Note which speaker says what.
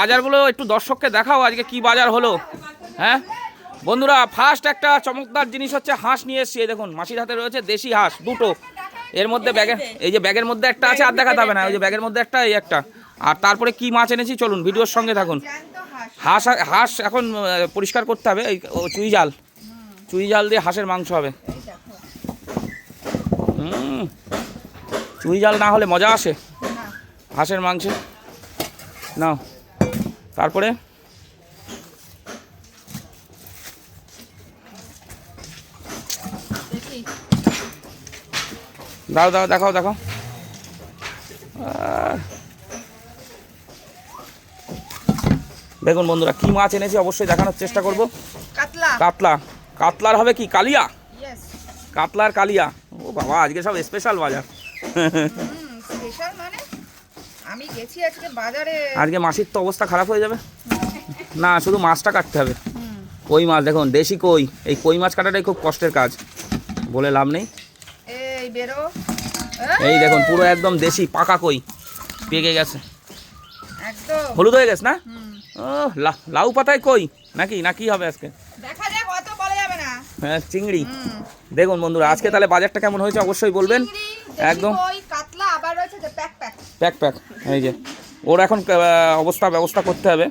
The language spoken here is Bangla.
Speaker 1: বাজারগুলো একটু দর্শককে দেখাও আজকে কি বাজার হলো। হ্যাঁ? বন্ধুরা ফার্স্ট একটা চমকদার জিনিস হচ্ছে হাঁস নিয়ে এসছি দেখুন, মাসির হাতে রয়েছে দেশি হাঁস, দুটো। এর মধ্যে ব্যাগের এই যে ব্যাগের মধ্যে একটা আছে, আর দেখাতে হবে না ওই যে ব্যাগের মধ্যে একটা, এই একটা। আর তারপরে কি মাছ এনেছি, চলুন, ভিডিওর সঙ্গে থাকুন। হাঁস হাঁস এখন পরিষ্কার করতে হবে, এই চুই জাল। চুই জাল দিয়ে হাঁসের মাংস হবে। চুই জাল না হলে মজা আসে। হাঁসের মাংসে। নাও। তারপরে দাও দাও দেখাও দেখাও। আহ। দেখুন বন্ধুরা কি মাছ এনেছি অবশ্যই দেখানোর চেষ্টা করব।
Speaker 2: কাতলা।
Speaker 1: কাতলা। কাতলার হবে কি কালিয়া? কাতলার কালিয়া। ও বাবা আজকে সব স্পেশাল বাজার।
Speaker 2: আমি গেছি আজকে বাজারে।
Speaker 1: আজকে মাসির তো অবস্থা খারাপ হয়ে যাবে। না শুধু মাছটা কাটতে হবে। কই মাছ? দেখুন দেশি কই। এই কই মাছ কাটাটাই খুব কষ্টের কাজ। বলে লাভ নেই।
Speaker 2: এই বেরো।
Speaker 1: এই দেখুন পুরো একদম দেশি পাকা কই। পেকে গেছে।
Speaker 2: একদম।
Speaker 1: হলুদ হয়ে গেছে না? ও লাউ পাতায় কই? নাকি না কি হবে আজকে?
Speaker 2: দেখা যাক অত বলা যাবে না।
Speaker 1: হ্যাঁ চিংড়ি। দেখুন বন্ধুরা আজকে তাহলে বাজারটা কেমন হয়েছে অবশ্যই বলবেন। একদম।
Speaker 2: কাতলা আবার রয়েছে যে প্যাক প্যাক।
Speaker 1: Pack pack. এই যে। ওর এখন অবস্থা ব্যবস্থা করতে হবে।